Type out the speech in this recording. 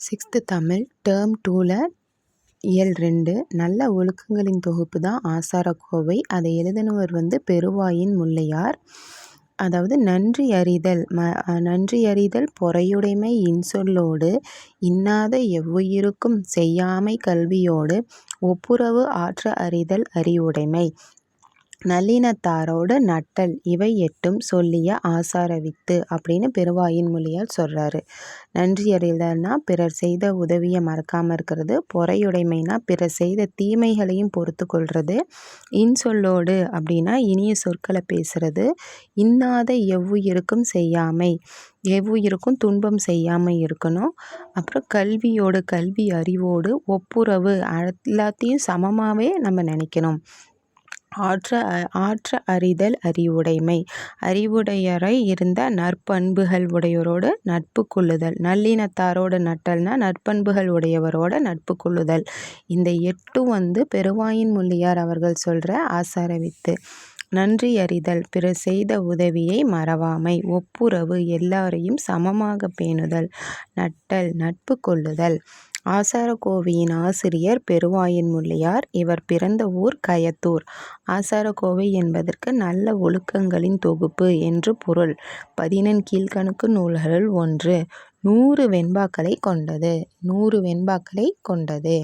Sixth Tamil term டூவில் இயல் ரெண்டு. நல்ல ஒழுக்கங்களின் தொகுப்பு தான் ஆசாரக்கோவை. அதை எழுதினவர் வந்து பெருவாயின் முல்லையார். அதாவது நன்றி அறிதல் ம நன்றி அறிதல் பொறையுடைமை இன்சொல்லோடு இன்னாத எவ்வுயிருக்கும் செய்யாமை கல்வியோடு ஒப்புரவு ஆற்ற அறிதல் அறிவுடைமை. நல்லினத்தாரோடு நட்டல் இவை எட்டும் சொல்லிய ஆசார வித்து அப்படின்னு பெருவாயின் மொழியால் சொல்கிறாரு நன்றி அறிதல்னா பிறர் செய்த உதவியை மறக்காமல் இருக்கிறது பொறையுடைமைனா பிறர் செய்த தீமைகளையும் பொறுத்து கொள்வது இன்சொல்லோடு அப்படின்னா இனிய சொற்களை பேசுகிறது இன்னாத எவ்வுயிருக்கும் செய்யாமை எவ்வுயிருக்கும் துன்பம் செய்யாமல் இருக்கணும். அப்புறம் கல்வியோடு கல்வி அறிவோடு ஒப்புரவு எல்லாத்தையும் சமமாகவே நம்ம நினைக்கணும். ஆற்ற ஆற்ற அறிதல் அறிவுடைமை. அறிவுடையரை இருந்த நற்பண்புகள் உடையவரோடு நட்பு கொள்ளுதல். நல்லினத்தாரோடு நட்டல்னா நற்பண்புகள் உடையவரோட நட்பு கொள்ளுதல். இந்த எட்டு வந்து பெருவாயின் முள்ளியார் அவர்கள் சொல்கிற ஆசாரவித்து. நன்றி அறிதல் பிறர் செய்த உதவியை மறவாமை. ஒப்புரவு எல்லாரையும் சமமாக பேணுதல். நட்டல் நட்பு கொள்ளுதல். ஆசாரக்கோவையின் ஆசிரியர் பெருவாயின் முள்ளியார் இவர் பிறந்த ஊர் கயத்தூர். ஆசாரக்கோவை என்பதற்கு நல்ல ஒழுக்கங்களின் தொகுப்பு என்று பொருள். பதினெண் கீழ்கணக்கு நூல்களுள் ஒன்று. நூறு வெண்பாக்களை கொண்டது. நூறு வெண்பாக்களை கொண்டது.